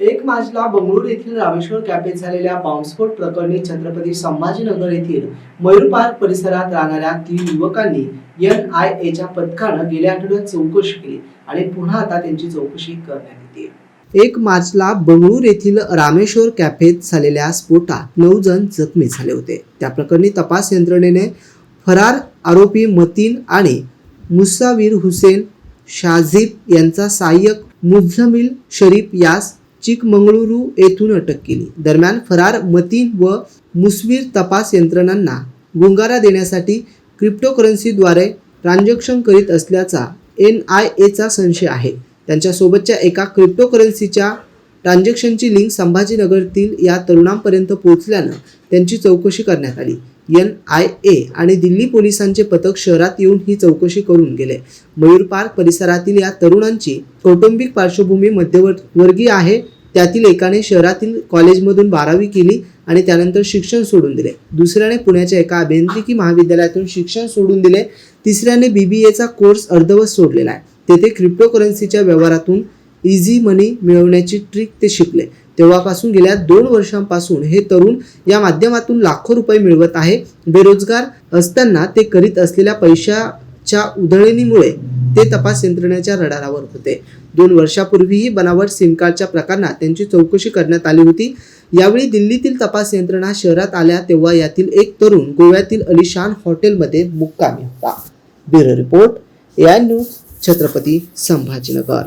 एक मार्चला बंगळुरू येथील रामेश्वर कॅफेत झालेल्या बॉम्बस्फोट प्रकरणी छत्रपती संभाजीनगर येथील मयूर पार्क परिसरात राहणाऱ्या तीन युवकांनी एन आय एच्या पथकानं गेल्या आठवड्यात चौकशी केली आणि पुन्हा आता त्यांची चौकशी करण्यात येते. एक मार्चला बंगळूर येथील रामेश्वर कॅफेत झालेल्या स्फोटात नऊ जण जखमी झाले होते. त्या प्रकरणी तपास यंत्रणेने फरार आरोपी मतीन आणि मुसावीर हुसेन शाझिब यांचा सहाय्यक मुझमिल शरीफ यास चिकमंगळुरू येथून अटक केली. दरम्यान फरार मतीन व मुसवीर तपास यंत्रणांना गुंगारा देण्यासाठी क्रिप्टोकरन्सीद्वारे ट्रान्झॅक्शन करीत असल्याचा एन आय एचा संशय आहे. त्यांच्यासोबतच्या एका क्रिप्टोकरन्सीच्या ट्रान्झॅक्शनची लिंक संभाजीनगरतील या तरुणांपर्यंत पोहोचल्यानं त्यांची चौकशी करण्यात आली. एन आय ए आणि दिल्ली पोलिसांचे पथक शहरात येऊन ही चौकशी करून गेले. मयूर पार्क परिसरातील या तरुणांची कौटुंबिक पार्श्वभूमी मध्यवर्गीय आहे. त्यातील एकाने शहरातील कॉलेजमधून बारावी केली आणि त्यानंतर शिक्षण सोडून दिले. दुसऱ्याने पुण्याच्या एका अभियांत्रिकी महाविद्यालयातून शिक्षण सोडून दिले. तिसऱ्याने बी बी एचा कोर्स अर्धवत सोडलेला आहे. तेथे क्रिप्टोकरन्सीच्या व्यवहारातून इझी मनी मिळवण्याची ट्रिक ते शिकले. तेव्हापासून गेल्या दोन वर्षांपासून हे तरुण या माध्यमातून लाखो रुपये मिळवत आहे. बेरोजगार असताना ते करीत असलेल्या पैशाच्या उधळणीमुळे ते तपास यंत्रणेच्या रडारावर होते. दोन वर्षापूर्वीही बनावट सिम कार्डच्या प्रकरणात त्यांची चौकशी करण्यात आली होती. यावेळी दिल्लीतील तपास यंत्रणा शहरात आल्या तेव्हा यातील एक तरुण गोव्यातील अलिशान हॉटेलमध्ये मुक्कामी होता. ब्युरो रिपोर्ट या न्यूज छत्रपती संभाजीनगर.